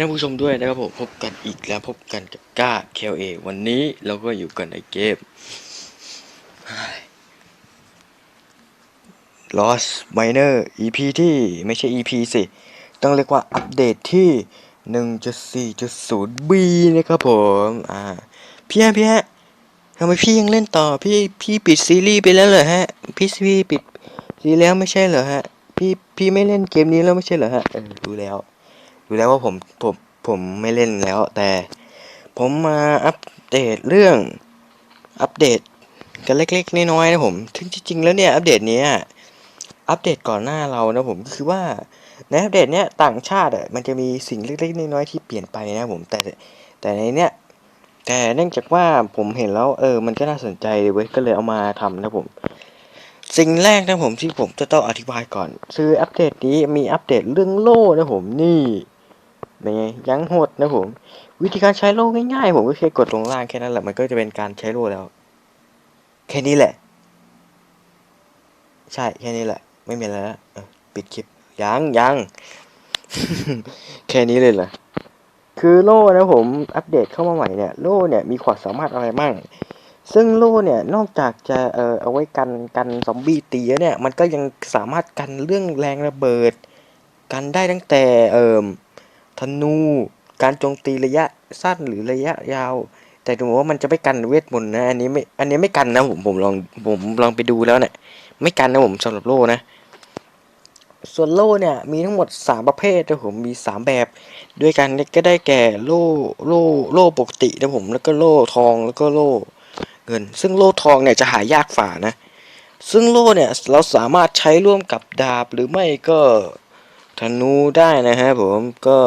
ท่านผู้ชมด้วยนะครับผมพบกันอีกแล้วพบกันกับก้า KLA วันนี้เราก็อยู่กันในเกม Lost Miner EP ที่ไม่ใช่ EP สิ ต้องเรียกว่าอัปเดตที่ 1.4.0B นะครับผมอ่าพี่ฮะพี่ฮะทำไมพี่ยังเล่นต่อ พี่พี่ปิดซีรีส์ไปแล้วเหรอฮะ พี่ซีรีส์ปิดซีแล้วไม่ใช่เหรอฮะ พี่พี่ไม่เล่นเกมนี้แล้วไม่ใช่เหรอฮะเออรู้แล้ว รู้แล้วว่าผมผมผมไม่เล่นแล้ว แต่ผมมาอัปเดตเรื่องอัปเดตกันเล็กๆน้อยๆนะผมถึงจริงๆแล้วเนี่ยอัปเดตนี้อัปเดตก่อนหน้าเรานะผมก็คือว่าในอัปเดตเนี้ยต่างชาติอะมันจะมีสิ่งเล็กๆน้อยๆที่เปลี่ยนไปนะผมแต่แต่ในเนี้ยแต่เนื่องจากว่าผมเห็นแล้วเออ มันก็น่าสนใจเลยเว้ยก็เลยเอามาทำนะผม สิ่งแรกนะผมที่ผมจะต้องอธิบายก่อน คืออัปเดตนี้มีอัปเดตเรื่องโล่นะผมนี่ เป็นไงยังโหดนะผม วิธีการใช้โล่ง่ายๆ ผมก็แค่กดลงล่างแค่นั้นแหละมันก็จะเป็นการใช้โล่แล้ว แค่นี้แหละ ใช่แค่นี้แหละ ไม่มีอะไรแล้วปิดคลิปยังยังแค่นี้เลยเหรอคือโล่นะผมอัปเดตเข้ามาใหม่เนี่ยโล่เนี่ยมีความสามารถอะไรบ้างซึ่งโล่เนี่ยนอกจากจะเออเอาไว้กันกันซอมบี้ตีเนี่ยมันก็ยังสามารถกันเรื่องแรงระเบิด กันได้ตั้งแต่เอ่ม ธนู การโจมตีระยะสั้นหรือระยะยาว แต่ดูว่ามันจะไม่กันเวทมนต์นะ อันนี้ไม่ อันนี้ไม่กันนะผมผมลองผมลองไปดูแล้วเนี่ยไม่กันนะผมสำหรับโล่นะ ส่วนโล่เนี่ยมีทั้งหมด 3 ประเภทนะผมมี 3 แบบ ด้วยกันก็ได้แก่โล่โล่โล่ปกตินะผมแล้วก็โล่ทองแล้วก็โล่เงิน ซึ่งโล่ทองเนี่ยจะหายากฝ่านะ ซึ่งโล่เนี่ยเราสามารถใช้ร่วมกับดาบหรือไม่ก็ ธนูได้นะฮะผมก็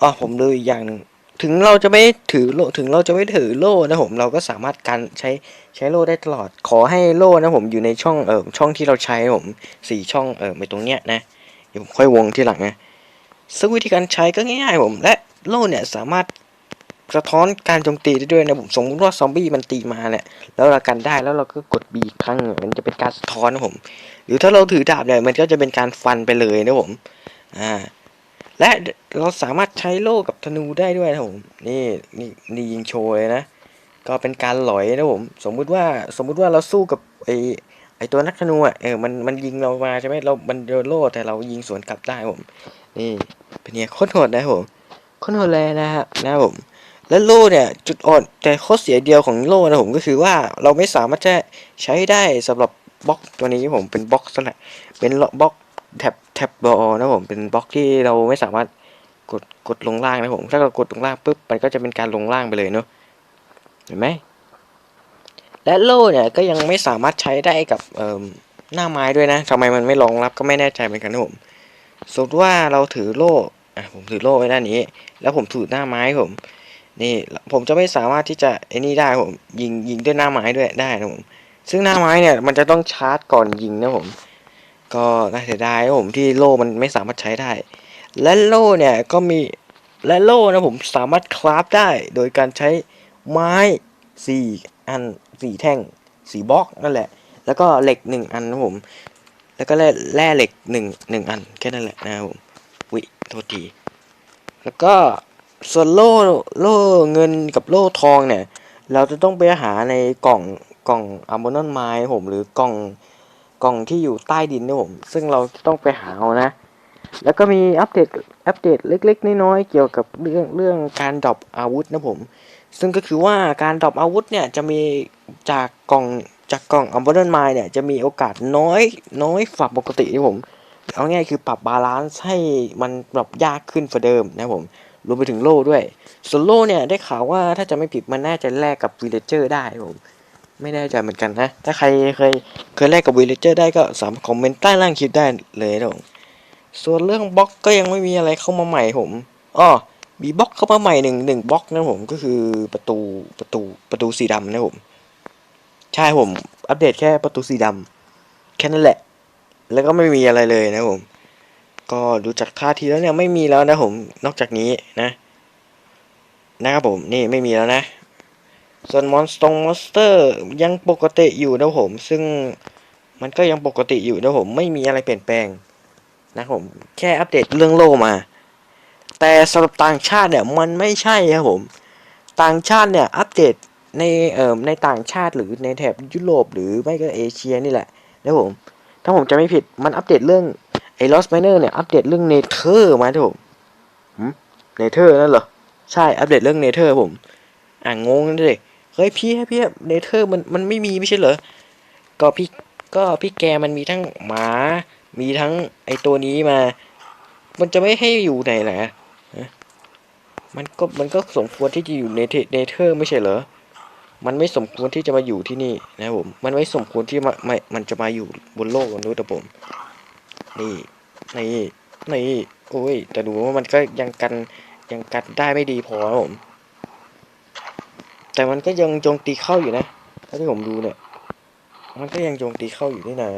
อ๋อผมดูอีกอย่างนึงถึงเราจะไม่ถือโล่ถึงเราจะไม่ถือโล่นะผมเราก็สามารถการใช้ใช้โล่ได้ตลอดขอให้โล่นะผมอยู่ในช่องเออช่องที่เราใช้ผมสี่ช่องเออไปตรงเนี้ยนะเดี๋ยวผมค่อยวงที่หลังนะซึ่งวิธีการใช้ก็ง่ายๆผมและโล่เนี่ยสามารถ สะท้อนการโจมตีได้ด้วยนะผมสมมติว่าซอมบี้มันตีมาเนี่ยแล้วเรากันได้แล้วเราก็กดบีครั้งมันจะเป็นการสะท้อนนะผม หรือถ้าเราถือดาบเนี่ยมันก็จะเป็นการฟันไปเลยนะผมอ่าและเราสามารถใช้โล่กับธนูได้ด้วยนะผมนี่นี่นี่ยิงโชว์เลยนะ ก็เป็นการหลอยนะผมสมมุติว่าสมมุติว่าเราสู้กับไอไอตัวนักธนูอะเออมันมันยิงเรามาใช่ไหมเรามันโดนโล่แต่เรายิงสวนกลับได้ผมนี่เป็นไงโคตรโหดนะผมโคตรโหดเลยนะฮะนะครับผม และโล่เนี่ยจุดอ่อนแต่ข้อเสียเดียวของโล่นะผมก็คือว่าเราไม่สามารถจะใช้ได้สำหรับบล็อกตัวนี้ผมเป็นบล็อกสละเป็นบล็อกแท็บแท็บบอลนะผมเป็นบล็อกที่เราไม่สามารถกดกดลงล่างนะผมถ้าเรากดลงล่างปุ๊บมันก็จะเป็นการลงล่างไปเลยเนาะเห็นไหมและโล่เนี่ยก็ยังไม่สามารถใช้ได้กับเอ่อหน้าไม้ด้วยนะทำไมมันไม่รองรับก็ไม่แน่ใจเหมือนกันนะผมสมมติว่าเราถือโล่อะผมถือโล่ไว้ด้านนี้ แล้วผมถือหน้าไม้ผม นี่ผมจะไม่สามารถที่จะไอ้นี่ได้ผมยิงยิงด้วยหน้าไม้ด้วยได้นะผมซึ่งหน้าไม้เนี่ยมันจะต้องชาร์จก่อนยิงนะผม ก็น่าเสียดายนะผมที่โล่มันไม่สามารถใช้ได้ และโล่เนี่ยก็มีและโล่นะผมสามารถคราฟได้โดยการใช้ไม้สี่อันสี่แท่งสี่บล็อกนั่นแหละ แล้วก็เหล็กหนึ่งอันนะผม แล้วก็แร่แร่เหล็กหนึ่งหนึ่งอันแค่นั้นแหละนะครับผมวิโทษทีแล้วก็ ส่วนโล่โล่เงินกับโล่ทองเนี่ย เราจะต้องไปหาในกล่องกล่องอัมโบนอนไม้ผมหรือกล่องกล่องที่อยู่ใต้ดินนะผม ซึ่งเราต้องไปหาเอานะ แล้วก็มีอัปเดตอัปเดตเล็กๆ น้อยๆเกี่ยวกับเรื่องเรื่องการดรอปอาวุธนะผม ซึ่งก็คือว่าการดรอปอาวุธเนี่ยจะมีจากกล่องจากกล่องอัมโบนอนไม้เนี่ยจะมีโอกาสน้อยน้อยฝ่าปกตินะผมเอาง่ายคือปรับบาลานซ์ให้มันปรับยากขึ้นกว่าเดิมนะผม รวมไปถึงโล่ด้วยส่วนโล่เนี่ยได้ข่าวว่าถ้าจะไม่ผิดมันน่าจะแลกกับวีเลเจอร์ได้ผมไม่แน่ใจเหมือนกันนะ ถ้าใครเคยเคยแลกกับวีเลเจอร์ได้ก็สามารถคอมเมนต์ใต้ล่างคลิปได้เลยนะผมส่วนเรื่องบล็อกก็ยังไม่มีอะไรเข้ามาใหม่ผมอ้อมีบล็อกเข้ามาใหม่หนึ่งหนึ่งบล็อกนะผมก็คือประตูประตูประตูสีดำนะผมใช่ผม อัปเดตแค่ประตูสีดำแค่นั้นแหละ แล้วก็ไม่มีอะไรเลยนะผม ก็ดูจากท่าทีแล้วเนี่ยไม่มีแล้วนะผมนอกจากนี้นะนะครับผมนี่ไม่มีแล้วนะ ส่วนมอนสตงมอนสเตอร์ยังปกติอยู่นะผม ซึ่งมันก็ยังปกติอยู่นะผมไม่มีอะไรเปลี่ยนแปลงนะผมแค่อัปเดตเรื่องโลมา แต่สำหรับต่างชาติเนี่ยมันไม่ใช่ครับผม ต่างชาติเนี่ยอัปเดตในเอ่อในต่างชาติหรือในแถบยุโรปหรือไม่ก็เอเชียนี่แหละนะผมถ้าผมจะไม่ผิดมันอัปเดตเรื่อง ไอ้ Lost Miner เนี่ย อัปเดตเรื่องเนเธอร์มาครับผมเนเธอร์นั่นเหรอ ใช่ อัปเดตเรื่องเนเธอร์ผม อ่างงนั่นเลยเฮ้ยพี่พี่เนเธอร์มันมันไม่มีไม่ใช่เหรอ ก็พี่ก็พี่แกมันมีทั้งหมา มีทั้งไอตัวนี้มา มันจะไม่ให้อยู่ไหนแหละมันก็มันก็สมควรที่จะอยู่ในเนเธอร์ไม่ใช่เหรอ มันไม่สมควรที่จะมาอยู่ที่นี่นะผม มันไม่สมควรที่มาไม่มันจะมาอยู่บนโลกมนุษย์นะผม นี่นี่นี่โอ้ย แต่ดูว่ามันก็ยังกันยังกันได้ไม่ดีพอนะผม แต่มันก็ยังโจมตีเข้าอยู่นะถ้าที่ผมดูเนี่ย มันก็ยังโจมตีเข้าอยู่นี่นะ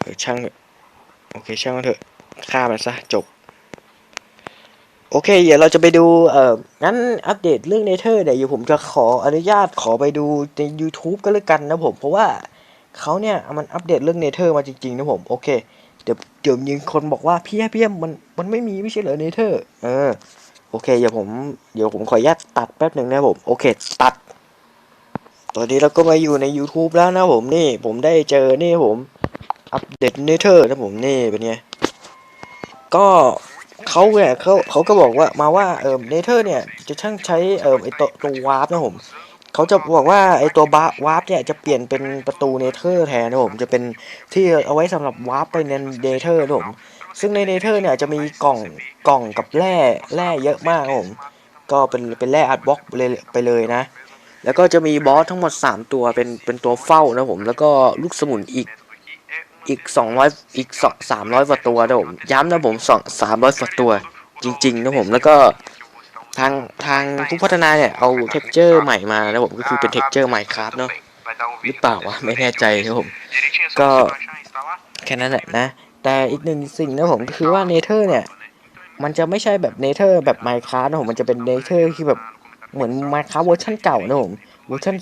เออช่างเถอะโอเคช่างมันเถอะฆ่ามันซะจบ โอเค เดี๋ยวเราจะไปดูเอ่องั้นอัปเดตเรื่องเนเธอร์เนี่ยเดี๋ยวผมจะขออนุญาตขอไปดูใน YouTube ก็แล้วกันนะผม เพราะว่าเขาเนี่ยมันอัปเดตเรื่องเนเธอร์มาจริงๆนะผม โอเค เดี๋ยวเดี๋ยวมีคนบอกว่าพี่พี่มันมันไม่มีไม่ใช่เหรอเนเธอร์เออโอเคเดี๋ยวผมเดี๋ยวผมขออนุญาตตัดแป๊บหนึ่งนะผมโอเค ตัด ตอนนี้เราก็มาอยู่ใน YouTube แล้วนะผมนี่ ผมได้เจอนี่ผมอัปเดตเนเธอร์นะผมนี่เป็นไงก็เขาเนี่ยเขาเขาก็บอกว่ามาว่าเออเนเธอร์เนี่ยจะช่างใช้เออไอตัวตัววาร์ปนะผม เขาจะบอกว่าไอตัวบาวาร์ปเนี่ยจะเปลี่ยนเป็นประตูเนเธอร์แทนนะผมจะเป็นที่เอาไว้สำหรับวาร์ปไปในเนเธอร์นะผมซึ่งในเนเธอร์เนี่ยจะมีกล่องกล่องกับแร่แร่เยอะมากผมก็เป็นเป็นแร่อัดบล็อกเลยไปเลยนะ แล้วก็จะมีบอสทั้งหมด 3 ตัวเป็นเป็นตัวเฝ้านะผมแล้วก็ลูกสมุนอีกอีก 200 อีก2 300กว่าตัวนะผมย้ำนะผม2 300กว่าตัวจริงๆนะผมแล้วก็ ทางทางผู้พัฒนาเนี่ยเอาเท็กเจอร์ใหม่มานะผมก็คือเป็นเท็กเจอร์ใหม่ครับเนาะหรือเปล่าวะไม่แน่ใจนะผม ก็แค่นั้นแหละนะ แต่อีกหนึ่งสิ่งนะผมก็คือว่าเนเธอร์เนี่ย มันจะไม่ใช่แบบเนเธอร์แบบไมค์คราฟนะผมมันจะเป็นเนเธอร์ที่แบบเหมือนไมค์คราฟเวอร์ชันเก่านะผมเวอร์ชัน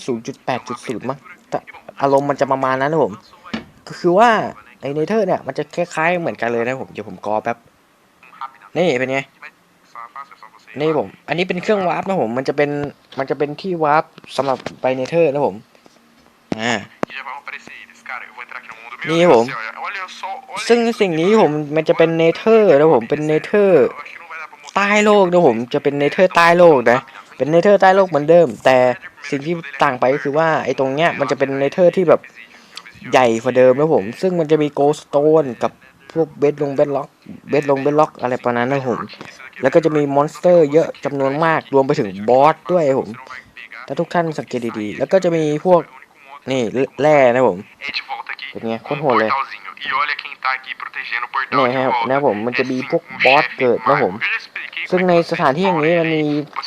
0.8.0 มั้งแต่อารมณ์มันจะประมาณนั้นนะผม ก็คือว่าไอเนเธอร์เนี่ยมันจะคล้ายๆเหมือนกันเลยนะผมเดี๋ยวผมกอแป๊บนี่เป็นไง นี่ผม อันนี้เป็นเครื่องวาร์ปนะผม มันจะเป็น มันจะเป็นที่วาร์ปสำหรับไปเนเธอร์นะผม อ่า นี่ผม ซึ่งสิ่งนี้ผม มันจะเป็นเนเธอร์นะผม เป็นเนเธอร์ใต้โลกนะผม จะเป็นเนเธอร์ใต้โลกนะ เป็นเนเธอร์ใต้โลกเหมือนเดิม แต่สิ่งที่ต่างไปก็คือว่าไอ้ตรงเนี้ย มันจะเป็นเนเธอร์ที่แบบใหญ่กว่าเดิมนะผม ซึ่งมันจะมีโกสโตนกับ พวกเบดลงเบดล็อกเบดลงเบดล็อกอะไรประมาณนั้นนะผม แล้วก็จะมีมอนสเตอร์เยอะจำนวนมากรวมไปถึงบอสด้วยผม ถ้าทุกท่านสังเกตดีๆ แล้วก็จะมีพวกนี่แร่นะผมเป็นไงโคตรโหดเลยนี่ยครับนะผมมันจะมีพวกบอสเกิดนะผม ซึ่งในสถานที่อย่างนี้มันมี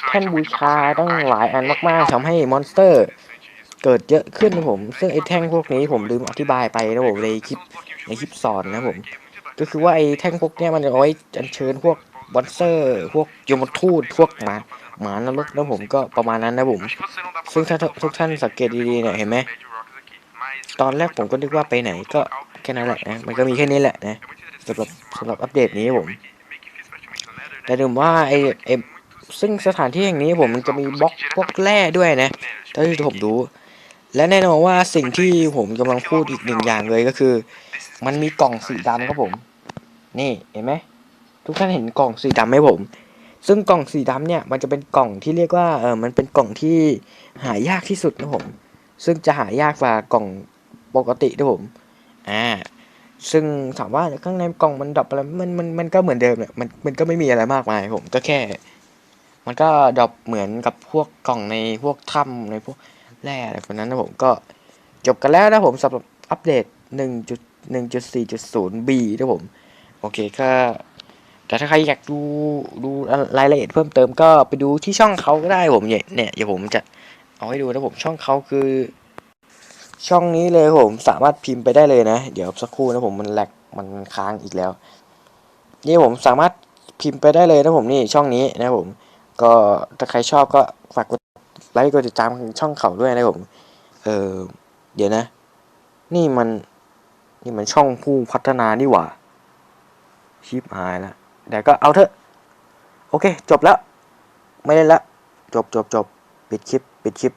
แท่นบูชาตั้งหลายอันมากๆทำให้มอนสเตอร์เกิดเยอะขึ้นนะผม ซึ่งไอ้แท่งพวกนี้ผมลืมอธิบายไปนะผมในคลิปในคลิปสอนนะผม ก็คือว่าไอ้แท่งพวกเนี้ยมันจะเอาไว้อัญเชิญพวกมอนสเตอร์ พวกยมทูตพวกหมาหมานรกนะผมก็ประมาณนั้นนะผม ซึ่งถ้าทุกท่านสังเกตดีๆเนี่ยเห็นไหมตอนแรกผมก็นึกว่าไปไหนก็แค่นั้นแหละนะมันก็มีแค่นี้แหละนะสำหรับสำหรับอัปเดตนี้ผม แต่ถึงว่าไอไอซึ่งสถานที่แห่งนี้ผมมันจะมีบล็อกพวกแร่ด้วยนะเท่าที่ผมรู้ และแน่นอนว่าสิ่งที่ผมกำลังพูดอีกหนึ่งอย่างเลยก็คือ มันมีกล่องสีดำครับผม นี่เห็นไหมทุกท่านเห็นกล่องสีดำไหมผม ซึ่งกล่องสีดำเนี่ยมันจะเป็นกล่องที่เรียกว่าเออมันเป็นกล่องที่หายากที่สุดนะผม ซึ่งจะหายากกว่ากล่องปกตินะผมอ่าซึ่งถามว่าข้างในกล่องมันดรอปอะไรมันมันมันก็เหมือนเดิมแหละมันมันก็ไม่มีอะไรมากมายผมก็แค่ มันก็ดรอปเหมือนกับพวกกล่องในพวกถ้ำในพวกแร่อะไรพวกนั้นนะผมก็จบกันแล้วนะผมสำหรับอัปเดต 1.1.4.0B นะผม โอเคก็แต่ถ้าใครอยากดูดูรายละเอียดเพิ่มเติมก็ไปดูที่ช่องเขาก็ได้ผมเนี่ยเนี่ยเดี๋ยวผมจะเอาให้ดูนะผมช่องเขาคือ ช่องนี้เลยผมสามารถพิมพ์ไปได้เลยนะ เดี๋ยวสักครู่นะผมมันแหลกมันค้างอีกแล้ว นี่ผมสามารถพิมพ์ไปได้เลยนะผมนี่ช่องนี้นะผม ก็ถ้าใครชอบก็ฝากกดไลค์กดติดตามช่องเขาด้วยนะผม เออเดี๋ยวนะ นี่มันนี่มันช่องผู้พัฒนานี่หว่า ชิปหายแล้วแต่ก็เอาเถอะ โอเค จบแล้ว ไม่เล่นละ จบจบจบ ปิดคลิป ปิดคลิป